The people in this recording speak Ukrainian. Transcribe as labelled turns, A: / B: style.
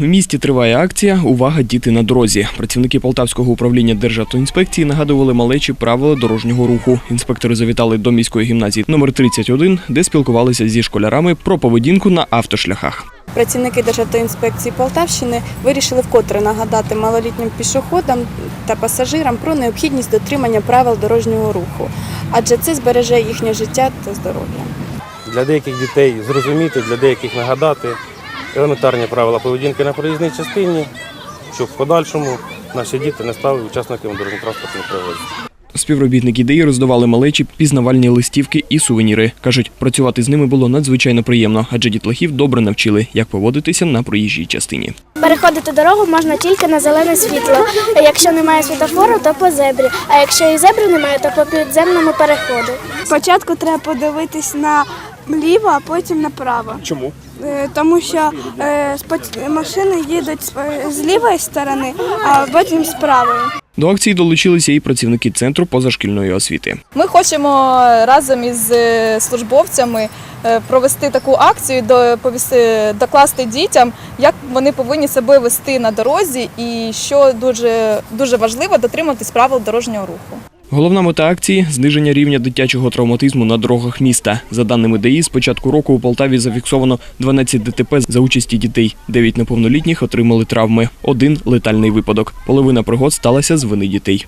A: У місті триває акція Увага, діти на дорозі. Працівники Полтавського управління Державтоінспекції нагадували малечі правила дорожнього руху. Інспектори завітали до міської гімназії номер 31, де спілкувалися зі школярами про поведінку на автошляхах.
B: Працівники Державтоінспекції Полтавщини вирішили вкотре нагадати малолітнім пішоходам та пасажирам про необхідність дотримання правил дорожнього руху, адже це збереже їхнє життя та здоров'я.
C: для деяких дітей зрозуміти, для деяких нагадати елементарні правила поведінки на проїзній частині, щоб в подальшому наші діти не стали учасниками дорожньо-транспортних пригод.
A: Співробітники ДІІ роздавали малечі пізнавальні листівки і сувеніри. Кажуть, працювати з ними було надзвичайно приємно, адже дітлахів добре навчили, як поводитися на проїжджій частині.
D: Переходити дорогу можна тільки на зелене світло. Якщо немає світофору, то по зебрі. А якщо і зебри немає, то по підземному переходу.
E: Спочатку треба подивитись на ліво, а потім направо.
A: Чому?
E: Е, Тому що е, машини їдуть з- е, лівої сторони, а потім з правої.
A: До акції долучилися і працівники центру позашкільної освіти.
F: Ми хочемо разом із службовцями провести таку акцію, докласти дітям, як вони повинні себе вести на дорозі, і що дуже, дуже важливо дотримуватись правил дорожнього руху.
A: Головна мета акції зниження рівня дитячого травматизму на дорогах міста. За даними ДАІ, з початку року у Полтаві зафіксовано 12 ДТП за участі дітей. Дев'ять неповнолітніх отримали травми. Один летальний випадок. Половина пригод сталася з вини дітей.